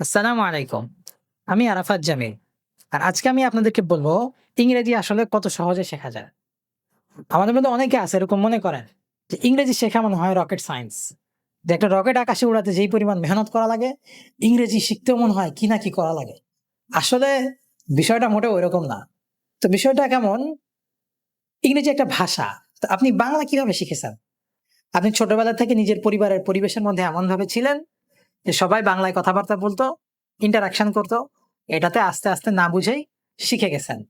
আসসালামু আলাইকুম। আমি আরাফাত জামিল। আর আজকে আমি আপনাদেরকে বলব, ইংরেজি আসলে কত সহজে শেখা যায়। আমাদের মধ্যে অনেকে আছে এরকম মনে করেন যে, ইংরেজি শেখা মনে হয় রকেট সায়েন্স যে একটা রকেট আকাশে উড়াতে যেই পরিমাণ মেহনত করা লাগে, ইংরেজি শিখতেও মনে হয় কি না কি করা লাগে। আসলে বিষয়টা মোটেও ওইরকম না। তো বিষয়টা কেমন? ইংরেজি একটা ভাষা। তো আপনি বাংলা কীভাবে শিখেছেন? আপনি ছোটবেলা থেকে নিজের পরিবারের পরিবেশের মধ্যে এমনভাবে ছিলেন সবাই বাংলায় কথাবার্তা বলতো ইন্টারাকশন করতো, এটাতে আস্তে আস্তে না বুঝেই শিখে গেছেন।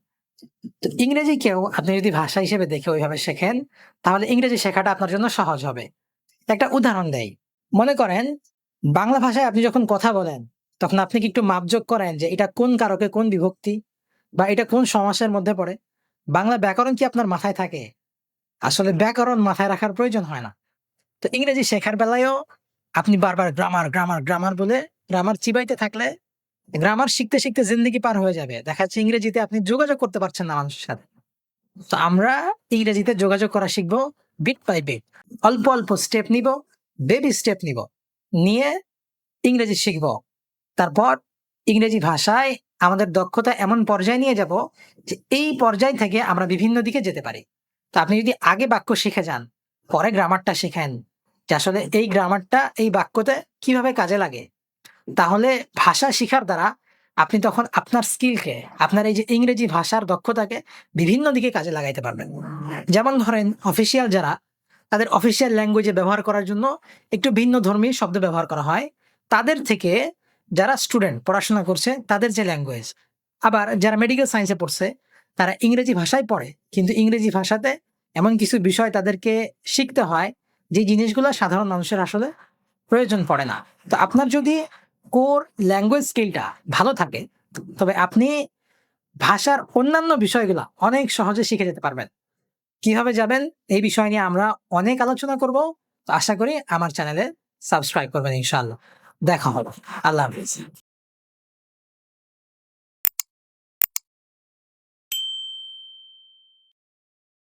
তো ইংরেজি কেউ, আপনি যদি ভাষা হিসেবে দেখে ওইভাবে শেখেন, তাহলে ইংরেজি শেখাটা আপনার জন্য সহজ হবে। একটা উদাহরণ দেই। মনে করেন, বাংলা ভাষায় আপনি যখন কথা বলেন, তখন আপনি কি একটু মাপযোগ করেন যে এটা কোন কারকে কোন বিভক্তি বা এটা কোন সমাসের মধ্যে পড়ে? বাংলা ব্যাকরণ কি আপনার মাথায় থাকে? আসলে ব্যাকরণ মাথায় রাখার প্রয়োজন হয় না। তো ইংরেজি শেখার বেলায়ও আপনি বারবার গ্রামার গ্রামার গ্রামার বলে গ্রামার চিবাইতে থাকলে গ্রামার শিখতে শিখতে জিন্দগি পার হয়ে যাবে। দেখা যাচ্ছে ইংরেজিতে আপনি যোগাযোগ করতে পারছেন না মানুষের সাথে। তো আমরা ইংরেজিতে যোগাযোগ করা শিখব বিট বাই বিট অল্প অল্প স্টেপ নিব বেবি স্টেপ নিব। নিয়ে ইংরেজি শিখব। তারপর ইংরেজি ভাষায় আমাদের দক্ষতা এমন পর্যায়ে নিয়ে যাব যে এই পর্যায় থেকে আমরা বিভিন্ন দিকে যেতে পারি। তো আপনি যদি আগে বাক্য শিখে যান, পরে গ্রামারটা শেখেন যে আসলে এই গ্রামারটা এই বাক্যতে কীভাবে কাজে লাগে? তাহলে ভাষা শিখার দ্বারা আপনি তখন আপনার স্কিলকে আপনার এই যে ইংরেজি ভাষার দক্ষতাকে বিভিন্ন দিকে কাজে লাগাইতে পারবেন। যেমন ধরেন অফিসিয়াল যারা, তাদের অফিসিয়াল ল্যাঙ্গুয়েজে ব্যবহার করার জন্য একটু ভিন্ন ধর্মী শব্দ ব্যবহার করা হয়। তাদের থেকে যারা স্টুডেন্ট পড়াশোনা করছে, তাদের যে ল্যাঙ্গুয়েজ আবার যারা মেডিকেল সায়েন্সে পড়ছে, তারা ইংরেজি ভাষায় পড়ে। কিন্তু ইংরেজি ভাষাতে এমন কিছু বিষয় তাদেরকে শিখতে হয় যে জিনিসগুলো সাধারণ মানুষের আসলে প্রয়োজন পড়ে না। তো আপনার যদি কোর ল্যাঙ্গুয়েজ স্কিলটা ভালো থাকে, তবে আপনি ভাষার অন্যান্য বিষয়গুলো অনেক সহজে শিখে যেতে পারবেন। কীভাবে যাবেন, এই বিষয় নিয়ে আমরা অনেক আলোচনা করব। তো আশা করি আমার চ্যানেলে সাবস্ক্রাইব করবেন ইনশাআল্লাহ। দেখা হবে। আল্লাহ হাফিজ।